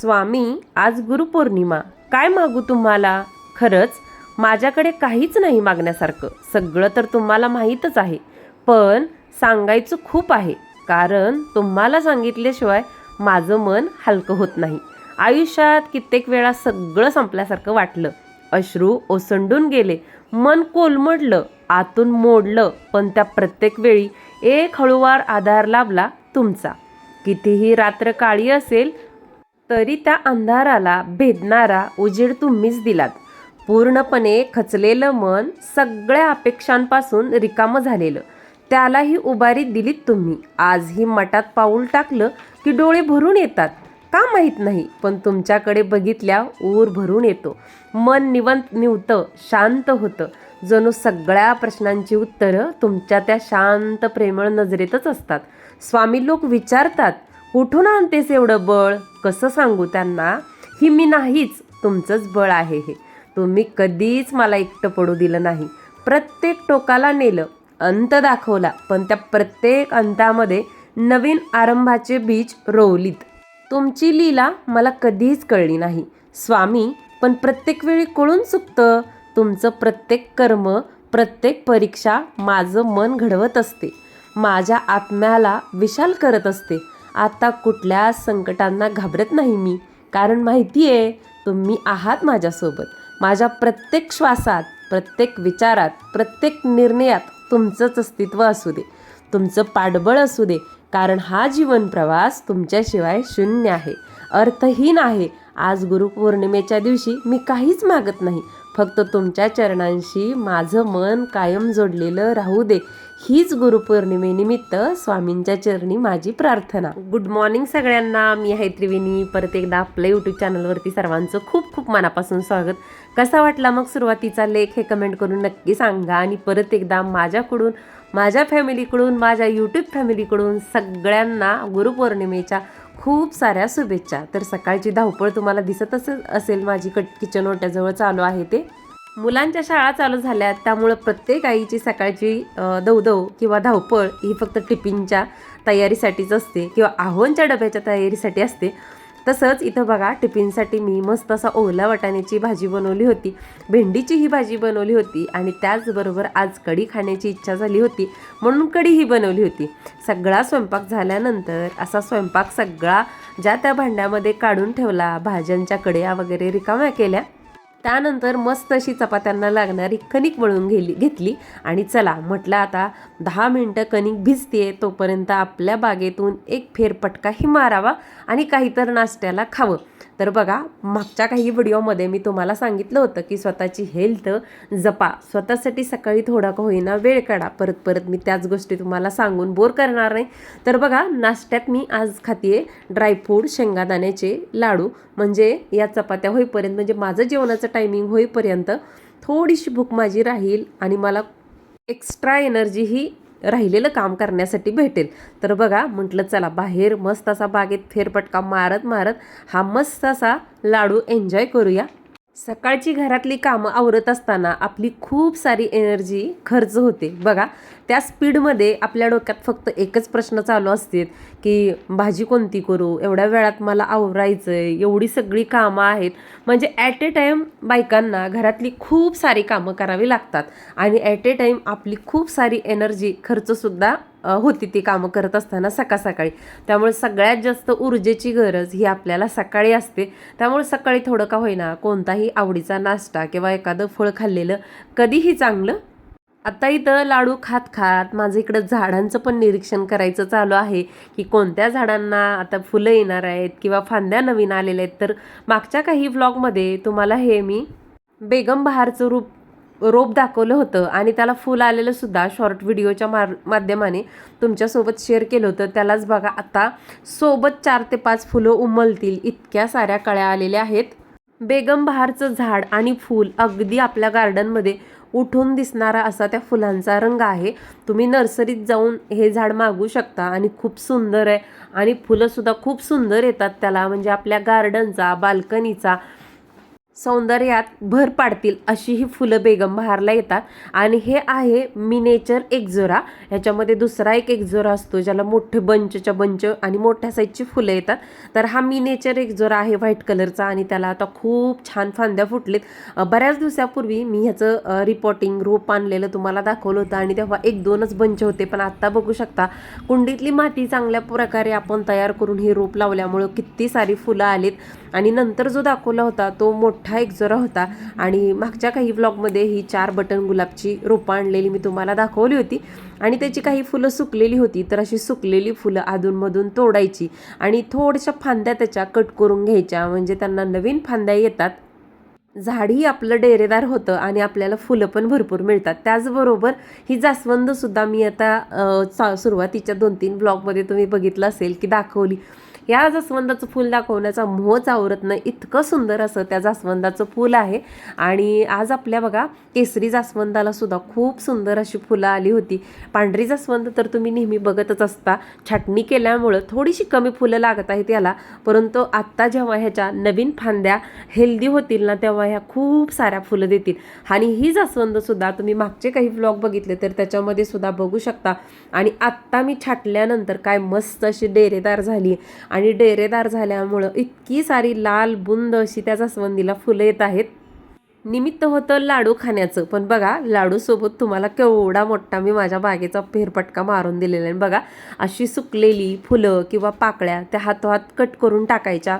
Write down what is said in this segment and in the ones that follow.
स्वामी आज गुरुपौर्णिमा. काय मागू तुम्हाला? खरंच माझ्याकडे काहीच नाही मागण्यासारखं. सगळं तर तुम्हाला माहीतच आहे. पण सांगायचं खूप आहे. कारण तुम्हाला सांगितल्याशिवाय माझं मन हलकं होत नाही. आयुष्यात कित्येक वेळा सगळं संपल्यासारखं वाटलं. अश्रू ओसंडून गेले. मन कोलमडलं. आतून मोडलं. पण त्या प्रत्येक वेळी एक हळूवार आधार लाभला तुमचा. कितीही रात्र काळी असेल तरी त्या अंधाराला भेदणारा उजेड तुम्हीच दिलात. पूर्णपणे खचलेलं मन सगळ्या अपेक्षांपासून रिकामं झालेलं. त्यालाही उभारी दिलीत तुम्ही. आजही मठात पाऊल टाकलं की डोळे भरून येतात. का माहीत नाही पण तुमच्याकडे बघितल्या ऊर भरून येतो. मन निवंत निवतं शांत होतं. जणू सगळ्या प्रश्नांची उत्तरं तुमच्या त्या शांत प्रेमळ नजरेतच असतात. स्वामी लोक विचारतात कुठून आणतेस एवढं बळ? कसं सांगू त्यांना? ही मी नाहीच तुमचंच बळ आहे हे. तुम्ही कधीच मला एकटं पडू दिलं नाही. प्रत्येक टोकाला नेलं अंत दाखवला पण त्या प्रत्येक अंतामध्ये नवीन आरंभाचे बीज रोवलीत. तुमची लीला मला कधीच कळली नाही. स्वामी पण प्रत्येक वेळी कळून चुकतं. तुमचं प्रत्येक कर्म प्रत्येक परीक्षा माझं मन घडवत असते. माझ्या आत्म्याला विशाल करत असते. आता कुठल्या संकटांना घाबरत नाही मी. कारण माहिती आहे तुम्ही आहात माझ्यासोबत. माझ्या प्रत्येक श्वासात प्रत्येक विचारात प्रत्येक निर्णयात तुमचंच अस्तित्व असू दे. तुमचं पाठबळ असू दे. कारण हा जीवन प्रवास तुमच्याशिवाय शून्य आहे. अर्थहीन आहे. आज गुरुपौर्णिमेच्या दिवशी मी काहीच मागत नाही. फक्त तुमच्या चरणांशी माझं मन कायम जोडलेलं राहू दे. हीच गुरुपौर्णिमेनिमित्त स्वामींच्या चरणी माझी प्रार्थना. गुड मॉर्निंग सगळ्यांना. मी आहे त्रिवेणी. परत एकदा आपल्या यूट्यूब चॅनलवरती सर्वांचं खूप खूप मनापासून स्वागत. कसा वाटला मग सुरुवातीचा लेख हे कमेंट करून नक्की सांगा. आणि परत एकदा माझ्याकडून माझ्या फॅमिलीकडून माझ्या यूट्यूब फॅमिलीकडून सगळ्यांना गुरुपौर्णिमेच्या खूप साऱ्या शुभेच्छा. तर सकाळची धावपळ तुम्हाला दिसत असेल असेल माझी कट किचन ओट्याजवळ चालू आहे ते. मुलांच्या शाळा चालू झाल्या त्यामुळं प्रत्येक आईची सकाळची अ, किंवा धावपळ ही फक्त टिफिनच्या तयारीसाठीच असते किंवा आव्हानच्या डब्याच्या तयारीसाठी असते. तसंच इथं बघा टिफिनसाठी मी मस्त असा ओला वाटाण्याची भाजी बनवली होती. भेंडीची ही भाजी बनवली होती आणि त्याचबरोबर आज कढी खाण्याची इच्छा झाली होती म्हणून कढी ही बनवली होती. सगळा स्वयंपाक झाल्यानंतर असा स्वयंपाक सगळा ज्या त्या भांड्यामध्ये काढून ठेवला भाज्यांच्या कड्या वगैरे रिकाम्या केल्या त्यानंतर मस्त अशी चपात्यांना लागणारी कणिक वळून गेली घेतली. आणि चला म्हटलं आता दहा मिनटं कणिक भिजते तोपर्यंत आपल्या बागेतून एक फेरपटकाही मारावा आणि काहीतर नाश्त्याला खावं. तर बघा मागच्या काही व्हिडिओमध्ये मी तुम्हाला सांगितलं होतं की स्वतःची हेल्थ जपा. स्वतःसाठी सकाळी थोडा का होईना वेळ काढा. परत परत मी त्याच गोष्टी तुम्हाला सांगून बोर करणार नाही. तर बघा नाश्त्यात मी आज खातीये ड्रायफ्रूट शेंगादाण्याचे लाडू. म्हणजे या चपात्या होईपर्यंत म्हणजे माझं जेवणाचं टायमिंग होईपर्यंत थोडीशी भूक माझी राहील आणि मला एक्स्ट्रा एनर्जी ही राहिलेलं काम करण्यासाठी भेटेल. तर बघा म्हटलं चला बाहेर मस्त असा बागेत फेरपटका मारत मारत हा मस्त असा लाडू एन्जॉय करूया. सकाळची घरातली कामं आवरत असताना आपली खूप सारी एनर्जी खर्च होते. बघा त्या स्पीडमध्ये आपल्या डोक्यात फक्त एकच प्रश्न चालू असते की भाजी कोणती करू? एवढ्या वेळात मला आवरायचं आहे एवढी सगळी कामं आहेत. म्हणजे ॲट ए टाईम बायकांना घरातली खूप सारी कामं करावी लागतात. आणि ॲट ए टाईम आपली खूप सारी एनर्जी खर्चसुद्धा होती ती कामं करत असताना सकाळ सकाळी. त्यामुळे सगळ्यात जास्त ऊर्जेची गरज ही आपल्याला सकाळी असते. त्यामुळे सकाळी थोडं का होईना कोणताही आवडीचा नाश्ता किंवा एखादं फळ खाल्लेलं कधीही चांगलं. आत्ता इथं लाडू खात खात माझं इकडं झाडांचं पण निरीक्षण करायचं चालू आहे की कोणत्या झाडांना आता फुलं येणार आहेत किंवा फांद्या नवीन आलेल्या आहेत. तर मागच्या काही व्लॉगमध्ये तुम्हाला हे मी बेगम बहारचं रूप रोप दाखवलं होतं आणि त्याला फुल आलेलं सुद्धा शॉर्ट व्हिडिओच्या मार माध्यमाने तुमच्यासोबत शेअर केलं होतं. त्यालाच बघा आता सोबत चार ते पाच फुलं उमलतील. इतक्या साऱ्या कळ्या आलेल्या आहेत. बेगम बहारचं झाड आणि फूल अगदी आपल्या गार्डनमध्ये उठून दिसणारा असा त्या फुलांचा रंग आहे. तुम्ही नर्सरीत जाऊन हे झाड मागू शकता आणि खूप सुंदर आहे. आणि फुलंसुद्धा खूप सुंदर येतात त्याला. म्हणजे आपल्या गार्डनचा बाल्कनीचा सौंदर्यात भर पाडतील अशी ही फुलं बेगम बहारला येतात. आणि हे आहे मिनेचर एक्झोरा ह्याच्यामध्ये दुसरा एक एक्झोरा असतो ज्याला मोठे बंचच्या बंच आणि मोठ्या साईजची फुलं येतात. तर हा मिनेचर एक्झोरा आहे व्हाईट कलरचा आणि त्याला आता खूप छान फांद्या फुटलेत. बऱ्याच दिवसापूर्वी मी ह्याचं रिपोर्टिंग रोप आणलेलं तुम्हाला दाखवलं होतं आणि तेव्हा एक दोनच बंच होते. पण आत्ता बघू शकता कुंडीतली माती चांगल्या प्रकारे आपण तयार करून हे रोप लावल्यामुळं किती सारी फुलं आलीत. आणि नंतर जो दाखवला होता तो मोठा एक जरा होता. आणि मागच्या काही व्लॉगमध्ये ही चार बटन गुलाबची रोपं आणलेली मी तुम्हाला दाखवली होती. आणि त्याची काही फुलं सुकलेली होती तर अशी सुकलेली फुलं अधूनमधून तोडायची. आणि थोड्याशा फांद्या त्याच्या कट करून घ्यायच्या म्हणजे त्यांना नवीन फांद्या येतात. झाडही आपलं डेरेदार होतं आणि आपल्याला फुलं पण भरपूर मिळतात. त्याचबरोबर ही जास्वंदसुद्धा मी आता चा सुरुवातीच्या दोन तीन ब्लॉगमध्ये तुम्ही बघितलं असेल की दाखवली. या जास्वंदाचं फूल दाखवण्याचा मोहच आवरत नाही. इतकं सुंदर असं त्या जास्वंदाचं फूल आहे. आणि आज आपल्या बघा केसरी जास्वंदाला सुद्धा खूप सुंदर अशी फुलं आली होती. पांढरी जास्वंद तर तुम्ही नेहमी बघतच असता. छाटणी केल्यामुळं थोडीशी कमी फुलं लागत आहेत याला. परंतु आत्ता जेव्हा ह्याच्या नवीन फांद्या हेल्दी होतील ना तेव्हा ह्या खूप साऱ्या फुलं देतील. आणि ही जास्वंद सुद्धा तुम्ही मागचे काही ब्लॉग बघितले तर त्याच्यामध्ये सुद्धा बघू शकता. आणि आत्ता मी छाटल्यानंतर काय मस्त अशी डेरेदार झाली आणि डेरेदार झाल्यामुळं इतकी सारी लाल बुंद अशी त्या जास्वंदीला फुलं येत आहेत. निमित्त होतं लाडू खाण्याचं. पण बघा लाडूसोबत तुम्हाला केवढा मोठा मी माझ्या बागेचा फेरपटका मारून दिलेला आहे. बघा अशी सुकलेली फुलं किंवा पाकळ्या त्या हातोहात कट करून टाकायच्या.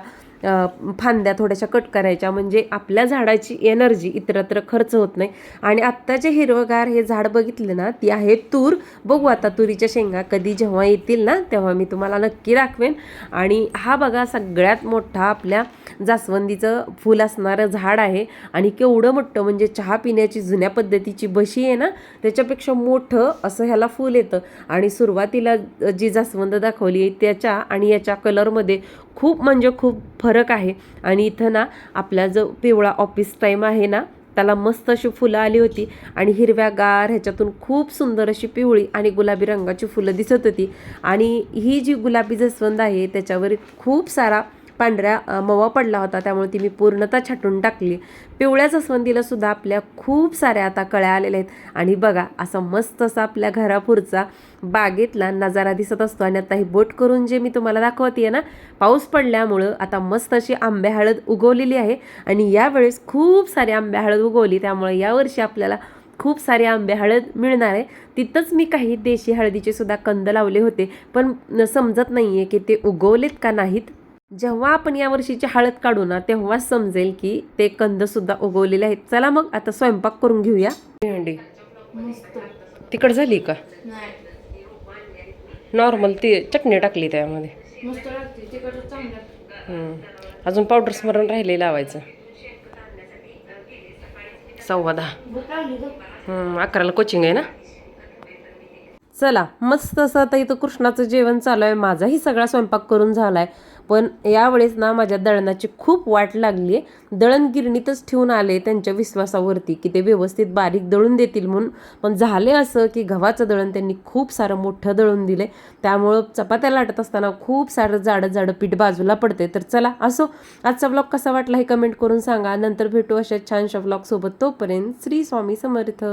फांद्या थोड्याशा कट करायच्या. म्हणजे आपल्या झाडाची एनर्जी इतरत्र खर्च होत नाही. आणि आत्ताचे हिरवगार हे झाड बघितलं ना ती आहे तूर. बघू आता तुरीच्या शेंगा कधी जेव्हा येतील ना तेव्हा मी तुम्हाला नक्की दाखवेन. आणि हा बघा सगळ्यात मोठा आपल्या जास्वंदीचं फूल असणारं झाड आहे. आणि केवढं मोठं म्हणजे चहा पिण्याची जुन्या पद्धतीची बशी आहे ना त्याच्यापेक्षा मोठं असं ह्याला फूल येतं. आणि सुरुवातीला जी जास्वंद दाखवली आहे त्याच्या आणि याच्या कलरमध्ये खूप म्हणजे खूप फरक आहे. आणि इथं ना आपला जो पिवळा ऑफिस टाईम आहे ना त्याला मस्त अशी फुलं आली होती. आणि हिरव्यागार ह्याच्यातून खूप सुंदर अशी पिवळी आणि गुलाबी रंगाची फुलं दिसत होती. आणि ही जी गुलाबी जास्वंद आहे त्याच्यावर खूप सारा पांढऱ्या मवा पडला होता. त्यामुळे ती मी पूर्णतः छाटून टाकली. पिवळ्या जास्वंदीला सुद्धा आपल्या खूप साऱ्या आता कळ्या आलेल्या आहेत. आणि बघा असा मस्त असा आपल्या घरापुरचा बागेतला नजारा दिसत असतो. आणि आता ही बोट करून जे मी तुम्हाला दाखवते ना पाऊस पडल्यामुळं आता मस्त अशी आंबे हळद उगवलेली आहे. आणि यावेळेस खूप सारी आंबे हळद उगवली. त्यामुळे यावर्षी आपल्याला खूप सारे आंबे हळद मिळणार आहे. तिथंच मी काही देशी हळदीचे सुद्धा कंद लावले होते. पण न- समजत नाही आहे की ते उगवलेत का नाहीत. जेव्हा आपण या वर्षीची हळद काढू ना तेव्हाच समजेल की ते कंद सुद्धा उगवलेले आहेत. चला मग आता स्वयंपाक करून घेऊया. भेंडी. तिकड झाली का? नॉर्मल ती चटणी टाकली त्यामध्ये. अजून पावडर स्मरण राहिले लावायचं. सव्वा दहा. अकराला कोचिंग आहे ना? चला मस्त असं आता इथं कृष्णाचं जेवण चालू आहे. माझाही सगळा स्वयंपाक करून झाला आहे पण यावेळेस ना माझ्या दळणाची खूप वाट लागली आहे दळण गिरणीतच ठेवून आले त्यांच्या विश्वासावरती की ते व्यवस्थित बारीक दळून देतील म्हणून. पण झाले असं की गव्हाचं दळण त्यांनी खूप सारं मोठं दळून दिले त्यामुळं चपात्या लाटत असताना खूप सारं जाडं जाडं पीठ बाजूला पडते तर चला असो. आजचा ब्लॉग कसा वाटला हे कमेंट करून सांगा. नंतर भेटू अशा छानशा ब्लॉगसोबत तोपर्यंत श्री स्वामी समर्थ.